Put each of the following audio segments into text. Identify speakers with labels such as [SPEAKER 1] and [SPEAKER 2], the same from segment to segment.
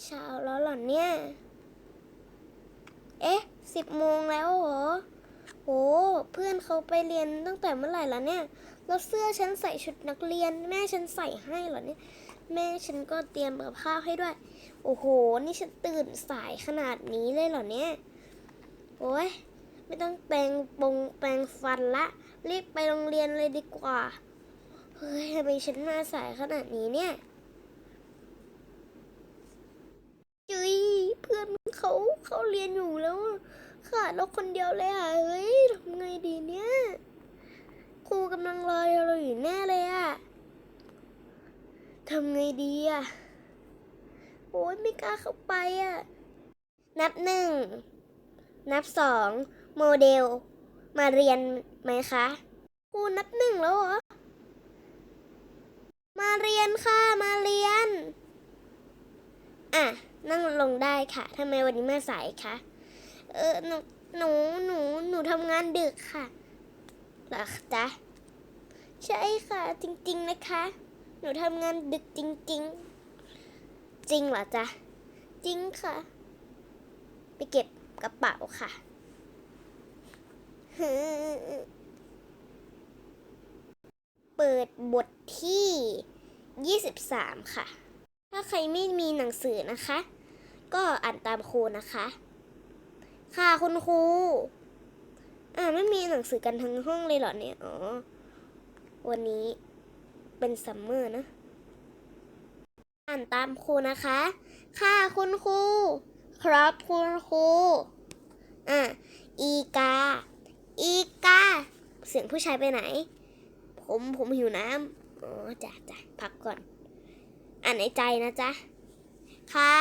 [SPEAKER 1] เช้าแล้วหรอเนี่ย เอ๊ะสิบโมงแล้วเหรอโห เพื่อนเขาไปเรียนตั้งแต่เมื่อไหร่แล้วเนี่ย แล้วเสื้อฉันใส่ชุดนักเรียน แม่ฉันใส่ให้เหรอเนี่ย แม่ฉันก็เตรียมกับข้าวให้ด้วย โอ้โห นี่ฉันตื่นสายขนาดนี้เลยเหรอเนี่ย โอ้ยไม่ต้องแปรงปงแปรงฟันละ รีบไปโรงเรียนเลยดีกว่า เฮ้ยทำไมฉันมาสายขนาดนี้เนี่ย จุย เขาเขาเรียนอยู่แล้วอะขาดเราคนเดียวเลยอะเฮ้ยทำไงดีเนี่ย ครูกำลังรอเราอยู่แน่เลยอะทำไงดีอะโอ้ยไม่กล้าเข้าไปอะ นับหนึ่ง นับสองโมเดล มาเรียนไหมคะครูนับหนึ่งแล้วเหรอ มาเรียนค่ะ มาเรียน อะนั่งลงได้ค่ะทำไมวันนี้มาสายคะเออหนูหนูหนูหนูทำงานดึกค่ะหรอจ๊ะใช่ค่ะ จริง ๆนะคะ หนูทำงานดึกจริง ๆ จริงเหรอจ๊ะจริงค่ะ ไปเก็บกระเป๋าค่ะเปิดบทที่ 23 ค่ะ ถ้าใครไม่มีหนังสือนะคะ ก็อ่านตามครูนะคะ ค่ะคุณครูอ่าไม่มีหนังสือกันทั้งห้องเลยเหรอเนี่ยอ๋อวันนี้เป็นซัมเมอร์นะ อ่านตามครูนะคะ ค่ะคุณครูครับคุณครูอะอีกา อีกา เสียงผู้ชายไปไหน ผมผมหิวน้ำอ๋อจ้ะจ้ะพักก่อน อ่านในใจนะจ๊ะค่ะ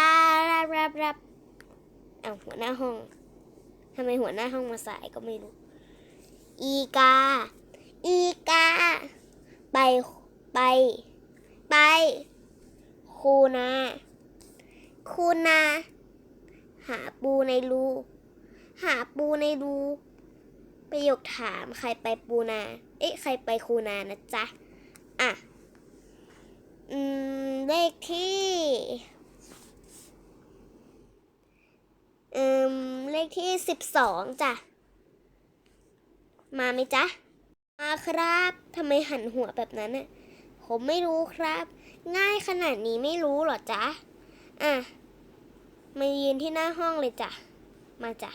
[SPEAKER 1] รับรับรับเอาหัวหน้าห้องทำไมหัวหน้าห้องมาสายก็ไม่รู้ อีกา อีกา ไป ไป ไป คูนา คูนา หาปูในรู หาปูในรู ประโยคถามใครไปปูนา เอ๊ะ ใครไปคูนานะจ๊ะ อะ อืมเลขที่อืมเลขที่สิบสองจ้ะ มาไหมจ๊ะ มาครับทำไมหันหัวแบบนั้นน่ะผมไม่รู้ครับ ง่ายขนาดนี้ไม่รู้หรอจ๊ะ อะ มายืนที่หน้าห้องเลยจ้ะ มาจ้ะ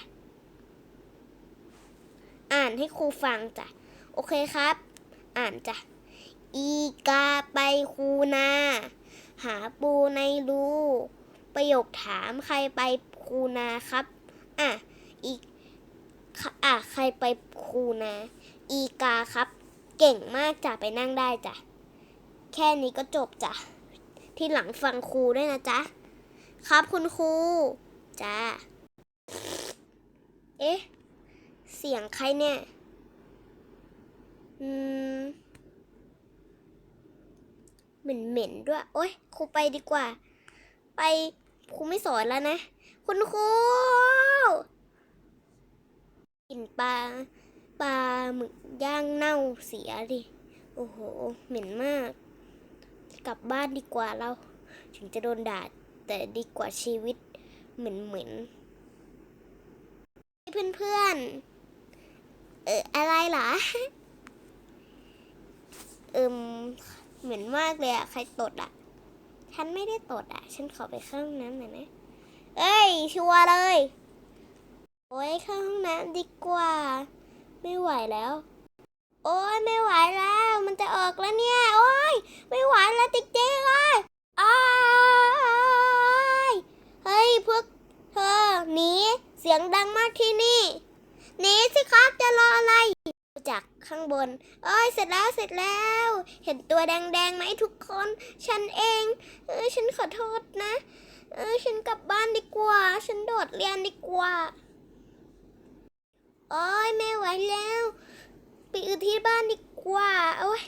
[SPEAKER 1] อ่านให้ครูฟังจ้ะ โอเคครับ อ่านจ้ะ อีกาไปคูนา หาปูในรู ประโยคถามใครไปคูนาครับ อะ อีกอะใครไปคูนา อีกาครับ เก่งมากจ้ะไปนั่งได้จ้ะ แค่นี้ก็จบจ้ะ ที่หลังฟังครูด้วยนะจ๊ะ ครับคุณครูจ้าเอ๊ะ เสียงใครเนี่ย อืม เหม็นเหม็นด้วย โอ๊ยครูไปดีกว่า ไปครูไม่สอนแล้วนะ คุณครูกินปลาปลาหมึกย่างเน่าเสียดิ โอ้โห เหม็นมาก กลับบ้านดีกว่าเรา ถึงจะโดนด่าแต่ดีกว่าชีวิตเหม็นเหม็นเพื่อนเพื่อนๆเอออะไรเหรอ เอิม เหม็นมากเลยอะใครตดอะฉันไม่ได้ตดอะฉันขอไปเข้าห้องน้ำหน่อยนะเอ้ย ชัวร์เลย โอ้ยเข้าห้องน้ำดีกว่า ไม่ไหวแล้ว โอ้ยไม่ไหวแล้ว มันจะออกแล้วเนี่ย โอ้ยไม่ไหวแล้วจริงๆเลยอ้ายเฮ้ยพวกเธอหนีเสียงดังมากที่นี่หนีสิครับจะรออะไร จากข้างบนเอ้ยเสร็จแล้วเสร็จแล้ว เห็นตัวแดงๆไหมทุกคน ฉันเอง เอ้ยฉันขอโทษนะ เอ้ยฉันกลับบ้านดีกว่า ฉันโดดเรียนดีกว่าโอ้ยไม่ไหวแล้ว ไปอื่ที่บ้านดีกว่าโอ้ย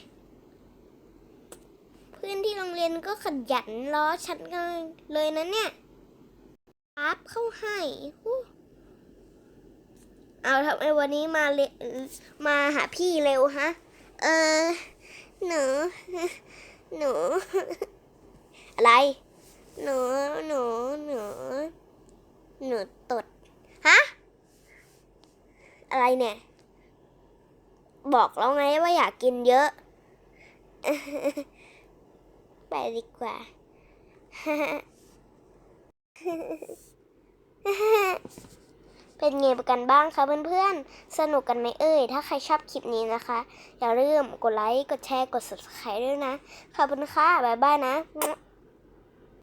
[SPEAKER 1] เพื่อนที่โรงเรียนก็ขยันล้อฉันกันเลยนะเนี่ยครับเข้าให้ เอาทำไมวันนี้มาเลมาหาพี่เร็วฮะ เออ หนู หนู อะไร หนู หนู หนู หนูตด ฮะ อะไรเนี่ย บอกแล้วไงว่าอยากกินเยอะ ไปดีกว่า เป็นไงกันบ้างคะเพื่อนๆ สนุกกันไหมเอ่ย ถ้าใครชอบคลิปนี้นะคะ อย่าลืมกดไลค์ กดแชร์ กด subscribe ด้วยนะ ขอบคุณค่ะ บ๊ายบายนะ